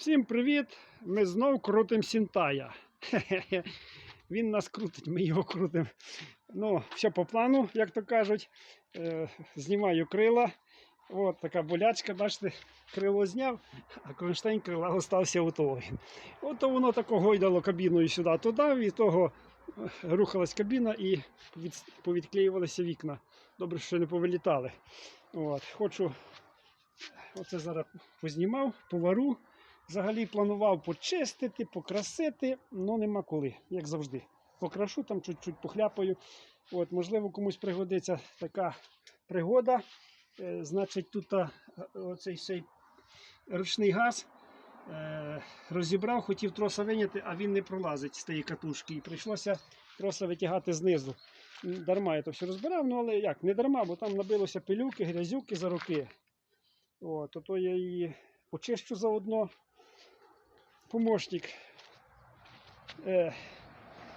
Всім привіт! Ми знов крутимо Сінтая. Він нас крутить, ми його крутимо. Ну, все по плану, як то кажуть. Е, знімаю крила. От така болячка, бачите, крило зняв, а кронштейн крила остався у того. От воно тако гойдало кабіною сюди-туди, від того е, рухалась кабіна і повід- повідклеювалися вікна. Добре, що не повилітали. От, хочу оце зараз познімав, повару. Взагалі планував почистити, покрасити, але нема коли, як завжди. Покрашу там чуть-чуть похляпаю. От, можливо, комусь пригодиться така пригода. Е, значить, тут оцей цей ручний газ е, розібрав, хотів троса виняти, а він не пролазить з тієї катушки. І прийшлося троса витягати знизу. Дарма я то все розбирав, ну але як, не дарма, бо там набилося пилюки, грязюки за роки. От, то я її почищу заодно. Помощник. Е,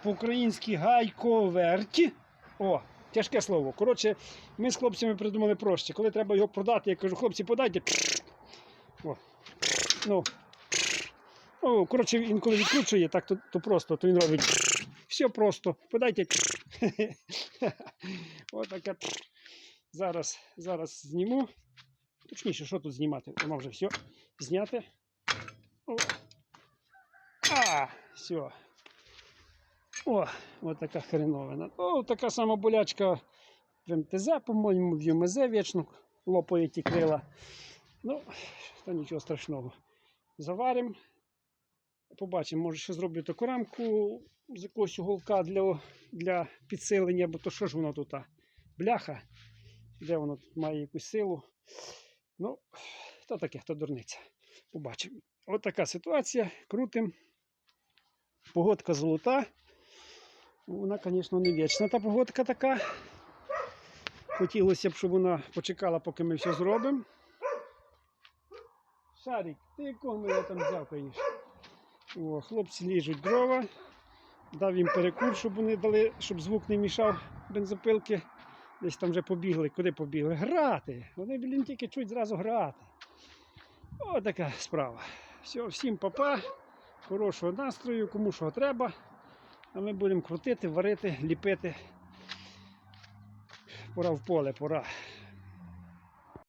по-українськи гайковерті. О, тяжке слово. Коротше, ми з хлопцями придумали проще. Коли треба його продати, я кажу, хлопці, подайте. О. Ну. Ну, коротше, він коли відкручує, так то, то просто, то він робить. Все просто. Подайте. Отаке. Зараз, зараз зніму. Точніше, що тут знімати? Воно вже все зняте. О. А, все. О, от така хреновина. О, така сама болячка в МТЗ, по-моєму, в ЮМЗ вічно лопає ті крила. Ну, то нічого страшного. Заваримо. Побачимо, може ще зроблю таку рамку з якогось уголка для, для підсилення, бо то що ж воно тут? Бляха. Де воно тут має якусь силу? Ну, то таке, то дурниця. Побачимо. От така ситуація. Крутим. Погодка золота. Вона, звісно, не вічна та погодка така. Хотілося б, щоб вона почекала, поки ми все зробимо. Шарик, ти якого мене там дзякаєш? О, хлопці ліжуть дрова. Дав їм перекур, щоб вони дали, щоб звук не мішав бензопилки. Десь там вже побігли. Куди побігли? Грати. Вони, блін, тільки чуть зразу грати. О, така справа. Все, всім папа. Хорошого настрою, кому що треба. А ми будемо крутити, варити, ліпити. Пора в поле, пора.